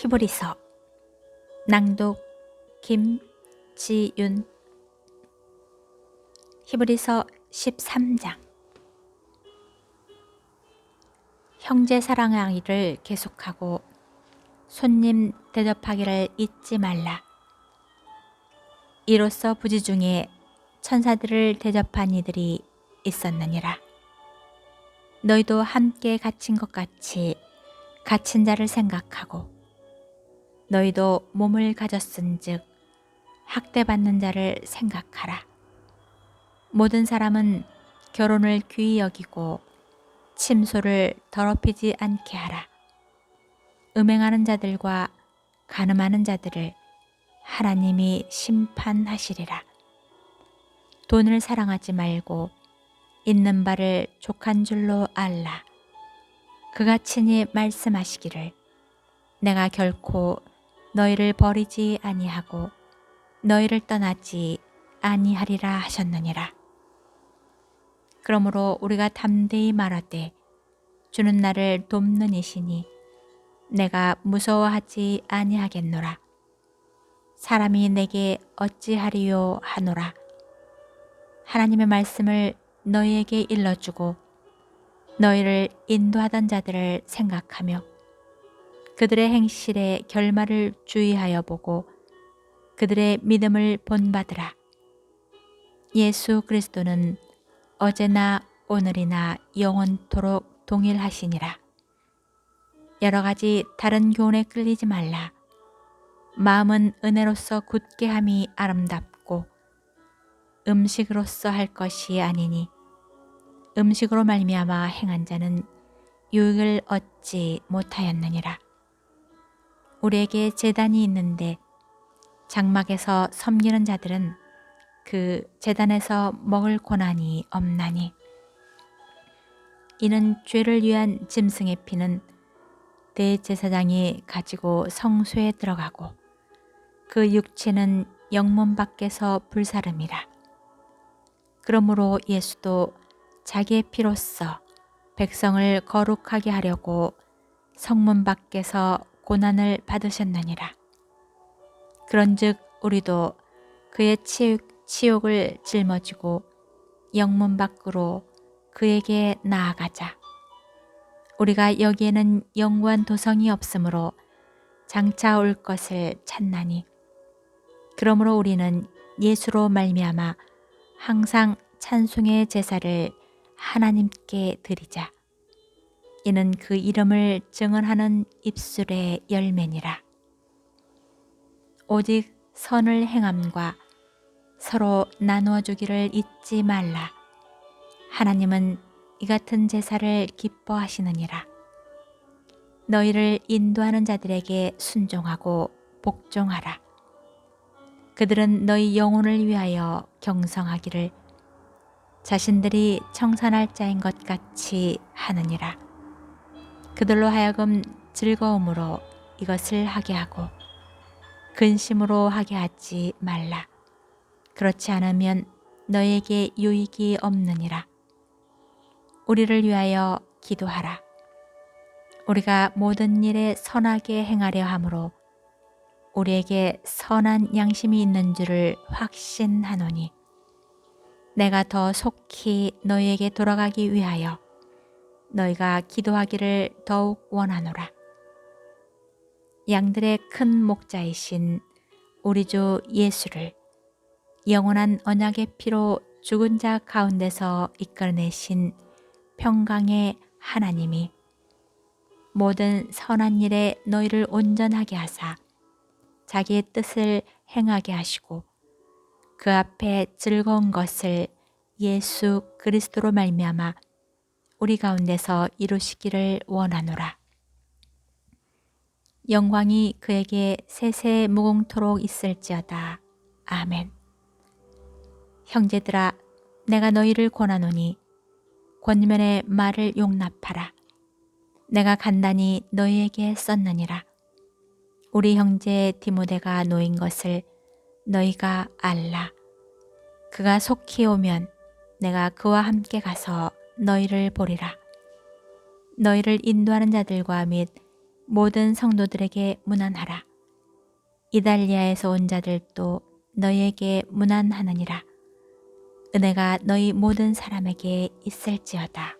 히브리서 낭독 김지윤 히브리서 13장 형제 사랑하기를 계속하고 손님 대접하기를 잊지 말라. 이로써 부지 중에 천사들을 대접한 이들이 있었느니라. 너희도 함께 갇힌 것 같이 갇힌 자를 생각하고 너희도 몸을 가졌은즉 학대받는 자를 생각하라. 모든 사람은 결혼을 귀히 여기고 침소를 더럽히지 않게 하라. 음행하는 자들과 가늠하는 자들을 하나님이 심판하시리라. 돈을 사랑하지 말고 있는 바를 족한 줄로 알라. 그가 친히 말씀하시기를 내가 결코 너희를 버리지 아니하고 너희를 떠나지 아니하리라 하셨느니라. 그러므로 우리가 담대히 말하되 주는 나를 돕는 이시니 내가 무서워하지 아니하겠노라. 사람이 내게 어찌하리요 하노라. 하나님의 말씀을 너희에게 일러주고 너희를 인도하던 자들을 생각하며 그들의 행실의 결말을 주의하여 보고 그들의 믿음을 본받으라. 예수 그리스도는 어제나 오늘이나 영원토록 동일하시니라. 여러 가지 다른 교훈에 끌리지 말라. 마음은 은혜로서 굳게 함이 아름답고 음식으로서 할 것이 아니니 음식으로 말미암아 행한 자는 유익을 얻지 못하였느니라. 우리에게 재단이 있는데 장막에서 섬기는 자들은 그 재단에서 먹을 고난이 없나니 이는 죄를 위한 짐승의 피는 대제사장이 가지고 성소에 들어가고 그 육체는 영문 밖에서 불사름이라. 그러므로 예수도 자기의 피로써 백성을 거룩하게 하려고 성문 밖에서 고난을 받으셨느니라. 그런즉 우리도 그의 치욕, 치욕 을 짊어지고 영문 밖으로 그에게 나아가자. 우리가 여기에는 영원 도성이 없으므로 장차 올 것을 찾나니 그러므로 우리는 예수로 말미암아 항상 찬송의 제사를 하나님께 드리자. 이는 그 이름을 증언하는 입술의 열매니라. 오직 선을 행함과 서로 나누어 주기를 잊지 말라. 하나님은 이 같은 제사를 기뻐하시느니라. 너희를 인도하는 자들에게 순종하고 복종하라. 그들은 너희 영혼을 위하여 경성하기를 자신들이 청산할 자인 것 같이 하느니라. 그들로 하여금 즐거움으로 이것을 하게 하고 근심으로 하게 하지 말라. 그렇지 않으면 너에게 유익이 없느니라. 우리를 위하여 기도하라. 우리가 모든 일에 선하게 행하려 함으로 우리에게 선한 양심이 있는 줄을 확신하노니 내가 더 속히 너희에게 돌아가기 위하여 너희가 기도하기를 더욱 원하노라. 양들의 큰 목자이신 우리 주 예수를 영원한 언약의 피로 죽은 자 가운데서 이끌어내신 평강의 하나님이 모든 선한 일에 너희를 온전하게 하사 자기의 뜻을 행하게 하시고 그 앞에 즐거운 것을 예수 그리스도로 말미암아 우리 가운데서 이루시기를 원하노라. 영광이 그에게 세세 무공토록 있을지어다. 아멘. 형제들아, 내가 너희를 권하노니 권면의 말을 용납하라. 내가 간단히 너희에게 썼느니라. 우리 형제 디모데가 놓인 것을 너희가 알라. 그가 속히 오면 내가 그와 함께 가서 너희를 보리라. 너희를 인도하는 자들과 및 모든 성도들에게 문안하라. 이달리아에서 온 자들도 너희에게 문안하느니라. 은혜가 너희 모든 사람에게 있을지어다.